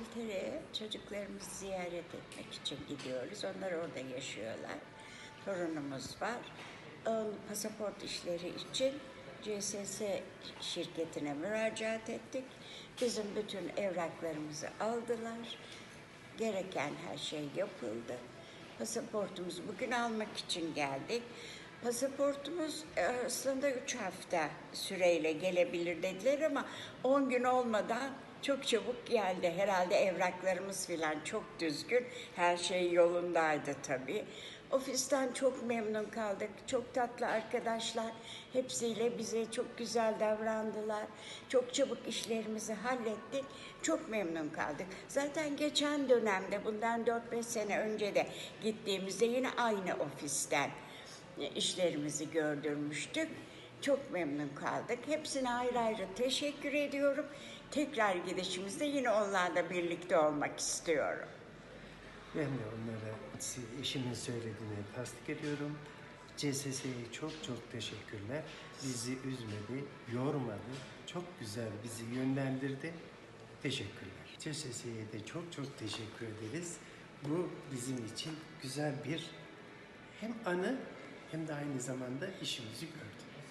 İngiltere'ye çocuklarımızı ziyaret etmek için gidiyoruz. Onlar orada yaşıyorlar. Torunumuz var. Oğul pasaport işleri için CSS şirketine müracaat ettik. Bizim bütün evraklarımızı aldılar. Gereken her şey yapıldı. Pasaportumuzu bugün almak için geldik. Pasaportumuz e, aslında üç hafta süreyle gelebilir dediler ama 10 gün olmadan çok çabuk geldi. Herhalde evraklarımız filan çok düzgün. Her şey yolundaydı tabii. Ofisten çok memnun kaldık. Çok tatlı arkadaşlar. Hepsiyle bize çok güzel davrandılar. Çok çabuk işlerimizi hallettik. Çok memnun kaldık. Zaten geçen dönemde bundan 4-5 sene önce de gittiğimizde yine aynı ofisten işlerimizi gördürmüştük. Çok memnun kaldık. Hepsine ayrı ayrı teşekkür ediyorum. Tekrar gidişimizde yine onlarla birlikte olmak istiyorum. Ben de onlara eşimin söylediğini tasdik ediyorum. CSS'ye çok çok teşekkürler. Bizi üzmedi, yormadı. Çok güzel bizi yönlendirdi. Teşekkürler. CSS'ye de çok çok teşekkür ederiz. Bu bizim için güzel bir hem anı hem de aynı zamanda işimizi gördük.